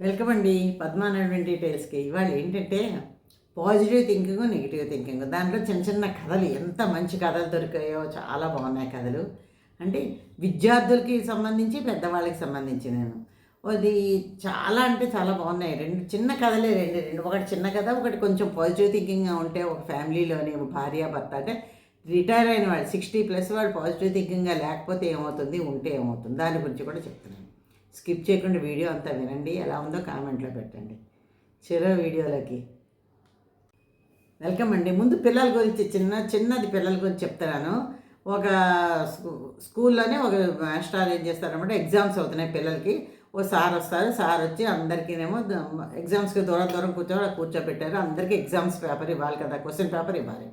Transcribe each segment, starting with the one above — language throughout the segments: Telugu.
వెల్కమ్ అండి. పద్మానాయుడు డీటెయిల్స్కి ఇవాళ ఏంటంటే పాజిటివ్ థింకింగ్ నెగిటివ్ థింకింగ్ దాంట్లో చిన్న చిన్న కథలు ఎంత మంచి కథలు దొరికాయో చాలా బాగున్నాయి కథలు. అంటే విద్యార్థులకి సంబంధించి పెద్దవాళ్ళకి సంబంధించి నేను. అది చాలా అంటే చాలా బాగున్నాయి. రెండు చిన్న కథలే రెండు రెండు. ఒకటి చిన్న కథ ఒకటి కొంచెం పాజిటివ్ థింకింగ్గా ఉంటే ఒక ఫ్యామిలీలోని భార్య భర్త అంటే రిటైర్ అయిన వాళ్ళు సిక్స్టీ ప్లస్ వాళ్ళు పాజిటివ్ థింకింగ్గా లేకపోతే ఏమవుతుంది ఉంటే ఏమవుతుంది? దాని గురించి కూడా చెప్తున్నాను. స్కిప్ చేయకుండా వీడియో అంతా వినండి. ఎలా ఉందో కామెంట్లో పెట్టండి. చిరో వీడియోలకి. వెల్కమ్ అండి. ముందు పిల్లల గురించి చిన్న చిన్నది పిల్లల గురించి చెప్తున్నాను. ఒక స్కూల్లోనే ఒక మాస్టర్ ఏం చేస్తారనమాట ఎగ్జామ్స్ అవుతున్నాయి పిల్లలకి. ఓ సార్ వస్తారు. సార్ వచ్చి అందరికీనేమో ఎగ్జామ్స్కి దూరం దూరం కూర్చో కూర్చోబెట్టారు. అందరికీ ఎగ్జామ్స్ పేపర్ ఇవ్వాలి కదా క్వశ్చన్ పేపర్ ఇవ్వాలి.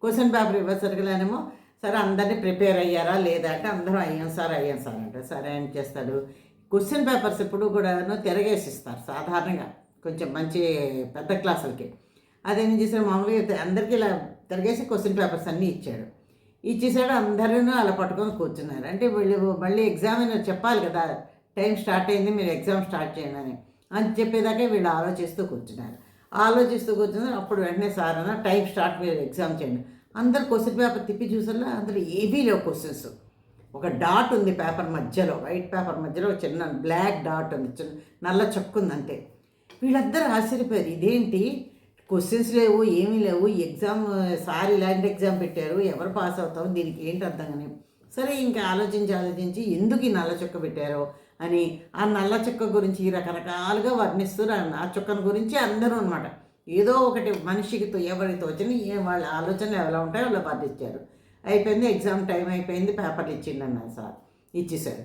క్వశ్చన్ పేపర్ ఇవ్వేసరికినేమో సరే అందరినీ ప్రిపేర్ అయ్యారా? లేదా? అంటే అందరూ అయ్యాం సార్ అయ్యాం సార్ అంటే సరే ఏం చేస్తాడు. క్వశ్చన్ పేపర్స్ ఎప్పుడు కూడాను తిరగేసి ఇస్తారు సాధారణంగా. కొంచెం మంచి పెద్ద క్లాసులకి. అదేం చేశాడు? మామూలుగా అందరికీ ఇలా తిరగేసి క్వశ్చన్ పేపర్స్ అన్నీ ఇచ్చాడు. ఇచ్చేసాడు అందరూ అలా పట్టుకొని కూర్చున్నారు. అంటే వీళ్ళు మళ్ళీ ఎగ్జామినర్ చెప్పాలి కదా టైం స్టార్ట్ అయింది మీరు ఎగ్జామ్ స్టార్ట్ చేయండి అని. అని చెప్పేదాకా వీళ్ళు ఆలోచిస్తూ కూర్చున్నారు. ఆలోచిస్తూ కూర్చున్నారు. అప్పుడు వెంటనే సార్ అన్న టైం స్టార్ట్ మీరు ఎగ్జామ్ చేయండి. అందరు క్వశ్చన్ పేపర్ తిప్పి చూసారా అందరూ ఏవీ లేవు క్వశ్చన్స్. ఒక డాట్ ఉంది పేపర్ మధ్యలో వైట్ పేపర్ మధ్యలో చిన్న బ్లాక్ డాట్ ఉంది చిన్న నల్ల చొక్కు ఉంది అంతే. వీళ్ళందరూ ఆశ్చర్యపోయారు. ఇదేంటి? క్వశ్చన్స్ లేవు ఏమీ లేవు ఎగ్జామ్ సార్ ఇలాంటి ఎగ్జామ్ పెట్టారు ఎవరు పాస్ అవుతాం దీనికి ఏంటి అర్థం కానీ సరే ఇంకా ఆలోచించి ఆలోచించి ఎందుకు ఈ నల్ల చుక్క పెట్టారో అని ఆ నల్ల చుక్క గురించి రకరకాలుగా వర్ణిస్తారు ఆ చుక్కను గురించి అందరూ అనమాట ఏదో ఒకటి మనిషికి తో- ఎవరికి తోచని వాళ్ళ ఆలోచనలు ఎలా ఉంటాయో అలా వర్ణించారు. అయిపోయింది ఎగ్జామ్ టైం అయిపోయింది పేపర్లు ఇచ్చిండు అన్నారు సార్. ఇచ్చేసారు.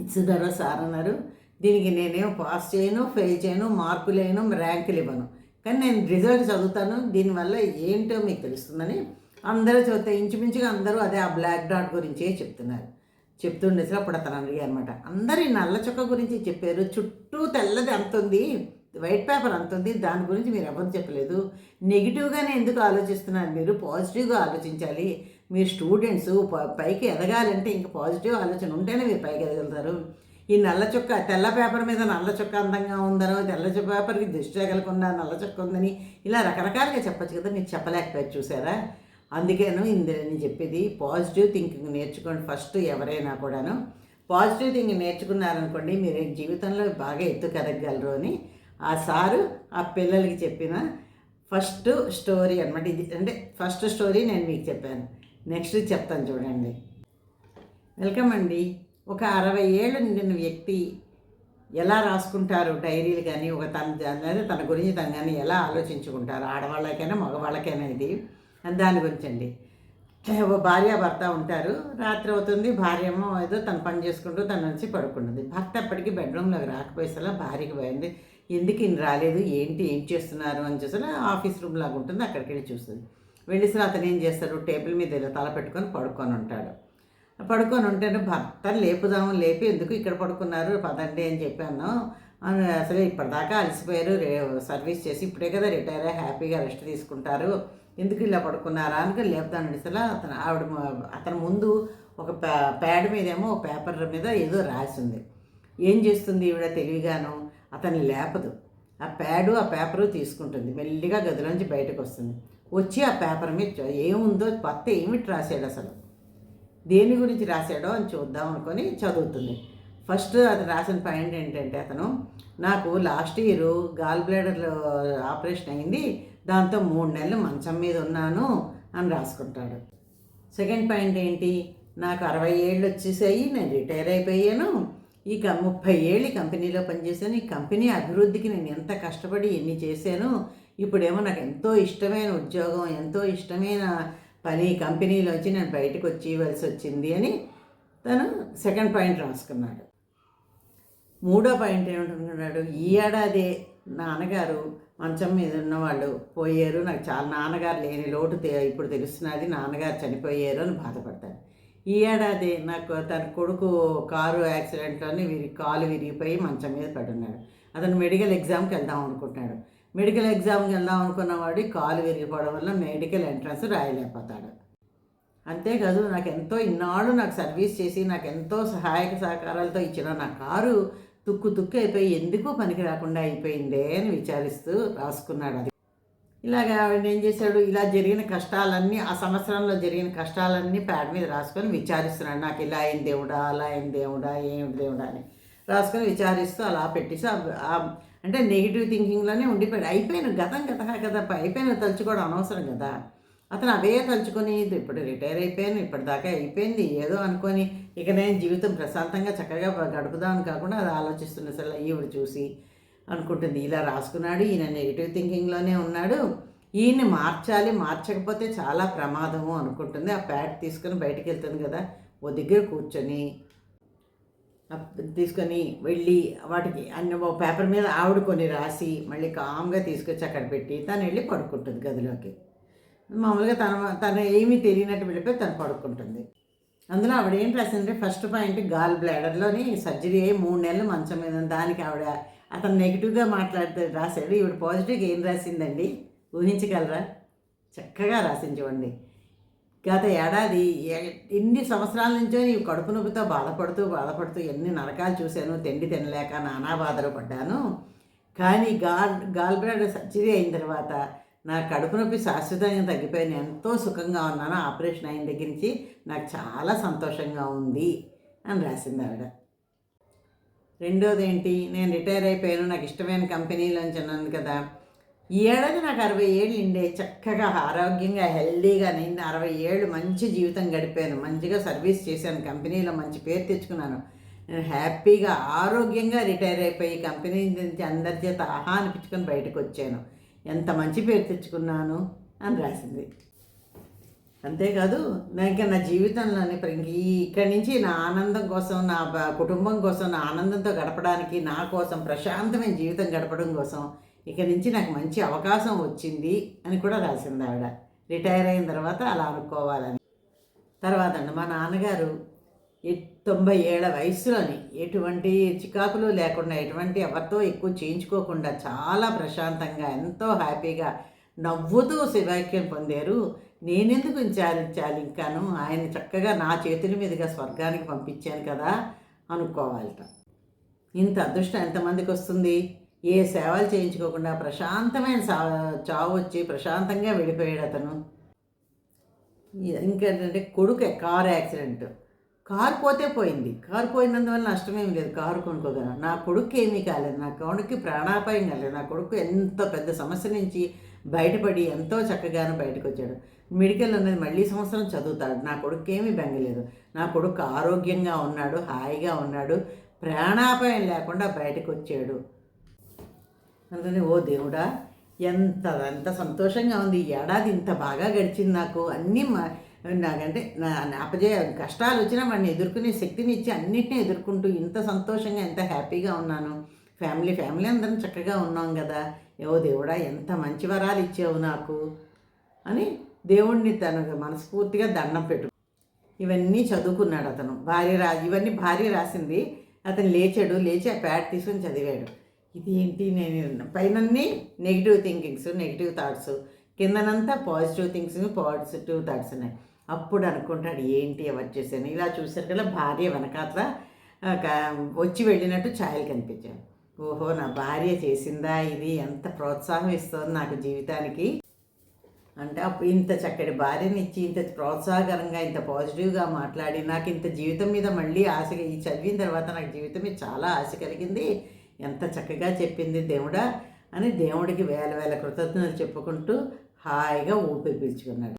ఇచ్చిన తర్వాత సార్ అన్నారు. దీనికి నేనేం పాస్ చేయను ఫెయిల్ చేయను మార్కులు వేయను ర్యాంకులు ఇవ్వను. కానీ నేను రిజల్ట్ చదువుతాను దీనివల్ల ఏంటో మీకు తెలుస్తుందని అందరూ చదివితే ఇంచుమించుగా అందరూ అదే ఆ బ్లాక్ డాట్ గురించే చెప్తున్నారు. చెప్తుండేసి అప్పుడు అతను అడిగా అనమాట అందరూ ఈ నల్ల చుక్క గురించి చెప్పారు. చుట్టూ తెల్లది అంత ఉంది? వైట్ పేపర్ అంత ఉంది? దాని గురించి మీరు ఎవరు చెప్పలేదు. నెగిటివ్గానే ఎందుకు ఆలోచిస్తున్నారు మీరు? పాజిటివ్గా ఆలోచించాలి. మీరు స్టూడెంట్స్ పైకి ఎదగాలంటే ఇంకా పాజిటివ్ ఆలోచన ఉంటేనే మీరు పైకి ఎదగలుగుతారు. ఈ నల్ల చుక్క తెల్ల పేపర్ మీద నల్ల చుక్క అందంగా ఉందనో తెల్ల పేపర్కి దృష్టి తగలకుండా నల్ల చొక్క ఉందని ఇలా రకరకాలుగా చెప్పచ్చు కదా మీరు చెప్పలేకపోయారు చూసారా? అందుకేను ఇందు నేను చెప్పేది పాజిటివ్ థింకింగ్ నేర్చుకోండి ఫస్ట్ ఎవరైనా కూడాను. పాజిటివ్ థింకింగ్ నేర్చుకున్నారనుకోండి మీరు జీవితంలో బాగా ఎత్తుకెదగలరు అని ఆ సారు ఆ పిల్లలకి చెప్పిన ఫస్ట్ స్టోరీ అనమాట ఇది. అంటే ఫస్ట్ స్టోరీ నేను మీకు చెప్పాను. నెక్స్ట్ చెప్తాను చూడండి. వెల్కమ్ అండి. ఒక అరవై ఏళ్ళు నిండిన వ్యక్తి ఎలా రాసుకుంటారు డైరీలు కానీ ఒక తన అనేది తన గురించి తను కానీ ఎలా ఆలోచించుకుంటారు? ఆడవాళ్ళకైనా మగవాళ్ళకైనా ఇది. దాని గురించి అండి. ఓ భార్య భర్త ఉంటారు. రాత్రి అవుతుంది భార్య ఏమో ఏదో తను పని చేసుకుంటూ తను వచ్చి పడుకుంటుంది భర్త అప్పటికి బెడ్రూమ్లోకి రాకపోయేసలా భార్యకి పోయింది. ఎందుకు ఈయన రాలేదు? ఏంటి? ఏం చేస్తున్నారు? అని చూసినా ఆఫీస్ రూమ్ లాగా ఉంటుంది. అక్కడికి వెళ్ళి చూస్తుంది. వెళ్ళేసిన అతను ఏం చేస్తాడు? టేబుల్ మీద ఇలా తల పెట్టుకొని పడుకొని ఉంటాడు. పడుకొని ఉంటేనే భర్త లేపుదాము లేపి ఎందుకు ఇక్కడ పడుకున్నారు? పదండి అని చెప్పాను. అసలు ఇప్పటిదాకా అలసిపోయారు. రే సర్వీస్ చేసి ఇప్పుడే కదా రిటైర్ అయ్యి హ్యాపీగా రెస్ట్ తీసుకుంటారు. ఎందుకు ఇలా పడుకున్నారా? అని లేపుతాను అసలు అతను ఆవిడ అతని ముందు ఒక పే- ప్యాడ్ మీదేమో ఒక పేపర్ మీద ఏదో రాసి ఉంది ఏం చేస్తుంది ఈవిడ తెలివిగాను? అతన్ని లేపదు. ఆ ప్యాడు ఆ పేపరు తీసుకుంటుంది. మెల్లిగా గదిలోంచి బయటకు వస్తుంది. వచ్చి ఆ పేపర్ మీద ఏముందో కొత్త ఏమిటి రాశాడు అసలు? దేని గురించి రాశాడో అని చూద్దాం అనుకొని చదువుతుంది. ఫస్ట్ అది రాసిన పాయింట్ ఏంటంటే అతను నాకు last year gall bladder operation అయింది దాంతో మూడు నెలలు మంచం మీద ఉన్నాను అని రాసుకుంటాడు. సెకండ్ పాయింట్ ఏంటి? నాకు అరవై ఏళ్ళు వచ్చేసాయి నేను రిటైర్ అయిపోయాను. ఈ ముప్పై ఏళ్ళు కంపెనీలో పనిచేశాను. ఈ కంపెనీ అభివృద్ధికి నేను ఎంత కష్టపడి ఎన్ని చేశాను ఇప్పుడేమో నాకు ఎంతో ఇష్టమైన ఉద్యోగం ఎంతో ఇష్టమైన పని కంపెనీలోంచి నేను బయటకు వచ్చి ఇవ్వాల్సి వచ్చింది అని తను సెకండ్ పాయింట్ రాసుకున్నాడు. మూడో పాయింట్ ఏమంటున్నాడు ఈ ఏడాదే నాన్నగారు మంచం మీద ఉన్నవాళ్ళు పోయారు నాకు చాలా నాన్నగారు లేని లోటు ఇప్పుడు తెలుస్తున్నది నాన్నగారు చనిపోయారు అని బాధపడతాడు. ఈ ఏడాది నాకు తన కొడుకు కారు యాక్సిడెంట్లోని విరి కాలు విరిగిపోయి మంచం మీద పడున్నాడు. అతను మెడికల్ ఎగ్జామ్కి వెళ్దాం అనుకుంటున్నాడు. మెడికల్ ఎగ్జామ్కి వెళ్దాం అనుకున్నవాడు కాలు విరిగిపోవడం వల్ల మెడికల్ ఎంట్రన్స్ రాయలేకపోతాడు. అంతేకాదు నాకు ఎంతో ఇన్నాళ్ళు నాకు సర్వీస్ చేసి నాకు ఎంతో సహాయక సహకారాలతో ఇచ్చిన నా కారు తుక్కు తుక్కు అయిపోయి ఎందుకు పనికి రాకుండా అయిపోయిందే అని విచారిస్తూ రాసుకున్నాడు అది. ఇలాగ ఆవిడ ఏం చేశాడు? ఇలా జరిగిన కష్టాలన్నీ ఆ సంవత్సరంలో జరిగిన కష్టాలన్నీ ప్యాడ్ మీద రాసుకొని విచారిస్తున్నాడు. నాకు ఇలా అయిన దేవుడా అలా అయిన దేవుడా ఏమిటి దేవుడా అని రాసుకొని విచారిస్తూ అలా పెట్టేసి ఆ- అంటే నెగిటివ్ థింకింగ్లోనే ఉండిపోయాడు. అయిపోయాను గతం గత కదా అయిపోయిన తలుచుకోవడం అనవసరం కదా. అతను అవే తలుచుకొని ఇప్పుడు రిటైర్ అయిపోయాను ఇప్పటిదాకా అయిపోయింది ఏదో అనుకొని ఇక నేను జీవితం ప్రశాంతంగా చక్కగా గడుపుదామని కాకుండా అది ఆలోచిస్తున్న సరే ఈవిడ చూసి అనుకుంటుంది ఇలా రాసుకున్నాడు ఈయన నెగిటివ్ థింకింగ్లోనే ఉన్నాడు. ఈయన్ని మార్చాలి మార్చకపోతే చాలా ప్రమాదము అనుకుంటుంది. ఆ ప్యాడ్ తీసుకొని బయటికి వెళ్తుంది కదా ఓ దగ్గర కూర్చొని తీసుకొని వెళ్ళి వాటికి అన్ని ఓ పేపర్ మీద ఆవిడ కొన్ని రాసి మళ్ళీ కామ్గా తీసుకొచ్చి అక్కడ పెట్టి తను వెళ్ళి పడుకుంటుంది గదిలోకి. మామూలుగా తన తను ఏమీ తెలియనట్టు వెళ్ళిపోయి తను పడుకుంటుంది. అందులో ఆవిడ ఏం రాసిందంటే ఫస్ట్ పాయింట్ గాల్ బ్లాడర్లోని సర్జరీ అయ్యి మూడు నెలలు మంచం మీద దానికి ఆవిడ అతను నెగిటివ్గా మాట్లాడితే రాశాడు. ఈవిడ పాజిటివ్గా ఏం రాసిందండి? ఊహించగలరా? చక్కగా రాసింది చూడండి. గత ఏడాది ఎన్ని సంవత్సరాల నుంచో నీవు కడుపు నొప్పితో బాధపడుతూ బాధపడుతూ ఎన్ని నరకాలు చూశాను తిండి తినలేక నానా బాధలు పడ్డాను. కానీ గాల్ గాల్ బ్లాడర్ సర్జరీ అయిన తర్వాత నా కడుపు నొప్పి శాశ్వతంగా తగ్గిపోయి నేను ఎంతో సుఖంగా ఉన్నాను. ఆపరేషన్ అయిన దగ్గర నుంచి నాకు చాలా సంతోషంగా ఉంది అని రాసింది ఆవిడ. రెండోది ఏంటి? నేను రిటైర్ అయిపోయాను. నాకు ఇష్టమైన కంపెనీలోంచి ఉన్నాను కదా. ఈ ఏడాది నాకు అరవై ఏళ్ళు ఉండే చక్కగా ఆరోగ్యంగా హెల్దీగా నేను అరవై ఏళ్ళు మంచి జీవితం గడిపాను. మంచిగా సర్వీస్ చేశాను. కంపెనీలో మంచి పేరు తెచ్చుకున్నాను. నేను హ్యాపీగా ఆరోగ్యంగా రిటైర్ అయిపోయి కంపెనీ నుంచి అందరి చేత ఆహా అనిపించుకొని బయటకు వచ్చాను. ఎంత మంచి పేరు తెచ్చుకున్నాను అని రాసింది. అంతేకాదు నాకు ఇంకా నా జీవితంలోని ఇక్కడి నుంచి నా ఆనందం కోసం నా కుటుంబం కోసం నా ఆనందంతో గడపడానికి నా కోసం ప్రశాంతమైన జీవితం గడపడం కోసం ఇక నుంచి నాకు మంచి అవకాశం వచ్చింది అని కూడా రాసింది ఆవిడ. రిటైర్ అయిన తర్వాత అలా అనుకోవాలని. తర్వాత అండి మా నాన్నగారు తొంభై ఏళ్ళ వయసులోని ఎటువంటి చికాకులు లేకుండా ఎటువంటి ఎవరితో ఎక్కువ చేయించుకోకుండా చాలా ప్రశాంతంగా ఎంతో హ్యాపీగా నవ్వుతూ శివాక్యం పొందారు. నేనెందుకు చాలించాలి ఇంకాను? ఆయన చక్కగా నా చేతుల మీదుగా స్వర్గానికి పంపించాను కదా అనుకోవాలట. ఇంత అదృష్టం ఎంతమందికి వస్తుంది? ఏ సేవలు చేయించుకోకుండా ప్రశాంతమైన సా చావు వచ్చి ప్రశాంతంగా వెళ్ళిపోయాడు అతను. ఇంకేంటంటే కొడుకు కారు యాక్సిడెంట్. కారు పోతే పోయింది. కారు పోయినందువల్ల నష్టమేం లేదు. కారు కొనుక్కోగలను. నా కొడుకు ఏమీ కాలేదు. నా కొడుకు ప్రాణాపాయం కాలేదు. నా కొడుకు ఎంతో పెద్ద సమస్య నుంచి బయటపడి ఎంతో చక్కగాను బయటకు వచ్చాడు మెడికల్ అనేది మళ్ళీ సంవత్సరం చదువుతాడు. నా కొడుకు ఏమీ బెంగలేదు నా కొడుకు ఆరోగ్యంగా ఉన్నాడు హాయిగా ఉన్నాడు ప్రాణాపాయం లేకుండా బయటకు వచ్చాడు అందుకని ఓ దేవుడా ఎంత ఎంత సంతోషంగా ఉంది. ఈ ఏడాది ఇంత బాగా గడిచింది నాకు. అన్నీ మా- నాకంటే నా నా అపజయ కష్టాలు వచ్చినా వాడిని ఎదుర్కొనే శక్తిని ఇచ్చి అన్నిటిని ఎదుర్కొంటూ ఇంత సంతోషంగా ఎంత హ్యాపీగా ఉన్నాను. ఫ్యామిలీ ఫ్యామిలీ అందరం చక్కగా ఉన్నాం కదా. ఓ దేవుడా ఎంత మంచి వరాలు ఇచ్చావు నాకు. అని దేవుణ్ణి తన మనస్ఫూర్తిగా దండం పెట్టు. ఇవన్నీ చదువుకున్నాడు అతను. భార్య రా ఇవన్నీ భార్య రాసింది. అతను లేచాడు. లేచి ఆ ప్యాడ్ తీసుకొని చదివాడు. ఇది ఏంటి? నేను పైనన్నీ నెగిటివ్ థింకింగ్స్ నెగిటివ్ థాట్స్ కిందనంతా పాజిటివ్ థింగ్స్ పాజిటివ్ థాట్స్ ఉన్నాయి. అప్పుడు అనుకుంటాడు ఏంటి ఎవరు చేశాను ఇలా చూసారు కదా భార్య వెనకాతల వచ్చి వెళ్ళినట్టు ఛాయలు కనిపించాను ఓహో నా భార్య చేసిందా ఇది? ఎంత ప్రోత్సాహం ఇస్తుంది నాకు జీవితానికి. అంటే అప్పుడు ఇంత చక్కటి భార్యని ఇచ్చి ఇంత ప్రోత్సాహకరంగా ఇంత పాజిటివ్గా మాట్లాడి నాకు ఇంత జీవితం మీద మళ్ళీ ఆశ ఈ చదివిన తర్వాత నాకు జీవితం మీద చాలా ఆశ కలిగింది. ఎంత చక్కగా చెప్పింది దేవుడా అని దేవుడికి వేల వేల కృతజ్ఞతలు చెప్పుకుంటూ హాయిగా ఊపిరి పీల్చుకున్నాడు.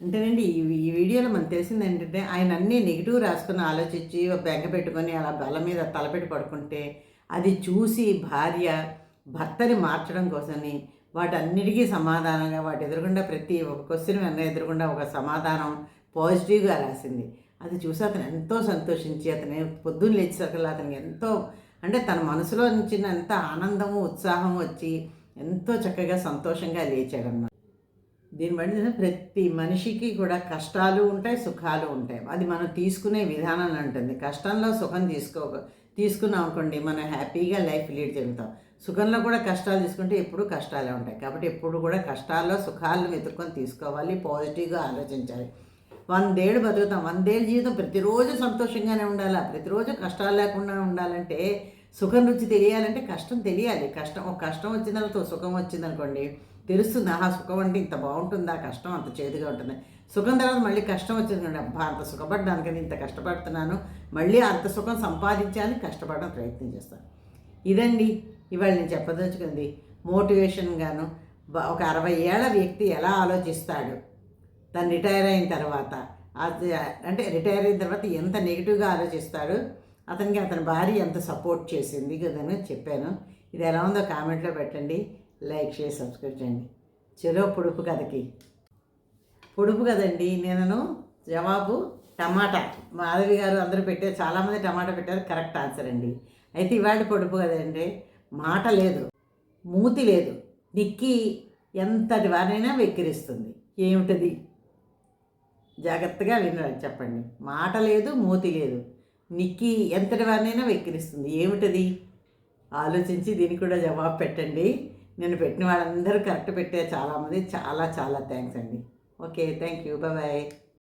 అంటేనండి ఈ ఈ వీడియోలో మనకు తెలిసింది ఏంటంటే ఆయన అన్నీ నెగిటివ్ రాసుకుని ఆలోచించి బెంగ పెట్టుకొని అలా బల మీద తలపెట్టి పడుకుంటే అది చూసి భార్య భర్తని మార్చడం కోసమని వాటన్నిటికీ సమాధానంగా వాటి ఎదురుగుండా ప్రతి ఒక క్వశ్చన్ అన్న ఎదురుగుండా ఒక సమాధానం పాజిటివ్గా రాసింది. అది చూసి అతను ఎంతో సంతోషించి అతను పొద్దున్న లేచేసరికి అతనికి ఎంతో అంటే తన మనసులో నుంచి ఎంత ఆనందము ఉత్సాహం వచ్చి ఎంతో చక్కగా సంతోషంగా లేచాడన్నమాట. దీన్ని బట్టి ప్రతి మనిషికి కూడా కష్టాలు ఉంటాయి సుఖాలు ఉంటాయి. అది మనం తీసుకునే విధానం ఉంటుంది. కష్టంలో సుఖం తీసుకో తీసుకున్నాం అనుకోండి మనం హ్యాపీగా లైఫ్ లీడ్ జరుగుతాం సుఖంలో కూడా కష్టాలు తీసుకుంటే ఎప్పుడు కష్టాలే ఉంటాయి. కాబట్టి ఎప్పుడు కూడా కష్టాల్లో సుఖాలను వెతుక్కొని తీసుకోవాలి పాజిటివ్గా ఆలోచించాలి. వందేళ్ళు బతుకుతాం. వందేళ్ళ జీవితం ప్రతిరోజు సంతోషంగానే ఉండాలా? ప్రతిరోజు కష్టాలు లేకుండా ఉండాలంటే సుఖం రుచి తెలియాలంటే కష్టం తెలియాలి. కష్టం ఒక కష్టం వచ్చిన తర్వాత సుఖం వచ్చిందనుకోండి తెలుస్తుంది ఆహా సుఖం అంటే ఇంత బాగుంటుందా కష్టం అంత చేదుగా ఉంటుంది. సుఖం తర్వాత మళ్ళీ కష్టం వచ్చింది అబ్బా అంత సుఖపడ్డానికని ఇంత కష్టపడుతున్నాను. మళ్ళీ అంత సుఖం సంపాదించాలని కష్టపడడం ప్రయత్నం చేస్తాను. ఇదండి ఇవాళ నేను చెప్పదలుచుకుంది. మోటివేషన్గాను ఒక అరవై ఏళ్ళ వ్యక్తి ఎలా ఆలోచిస్తాడు? తను రిటైర్ అయిన తర్వాత అది అంటే రిటైర్ అయిన తర్వాత ఎంత నెగిటివ్గా ఆలోచిస్తాడు? అతనికి అతని భార్య ఎంత సపోర్ట్ చేసింది కదని చెప్పాను. ఇది ఎలా ఉందో కామెంట్లో పెట్టండి. లైక్ చేసి సబ్స్క్రైబ్ చేయండి. చెరో పొడుపు కథకి. పొడుపు కదండి. నేను జవాబు టమాటా. మాధవి గారు అందరూ పెట్టారు చాలామంది టమాటా పెట్టారు. కరెక్ట్ ఆన్సర్ అండి. అయితే ఇవాళ పొడుపు కదండి. మాట లేదు. మూతి లేదు. నిక్కి ఎంతటి వారినైనా వెక్కిరిస్తుంది. ఏమిటది? జాగ్రత్తగా వినరా చెప్పండి. మాట లేదు మూతి లేదు. నిక్కి ఎంతటి వారినైనా వెక్కిరిస్తుంది. ఏమిటది? ఆలోచించి దీనికి కూడా జవాబు పెట్టండి. నేను పెట్టిన వాళ్ళందరూ కరెక్ట్ పెట్టారు చాలామంది. చాలా చాలా థ్యాంక్స్ అండి. Okay thank you. బాయ్.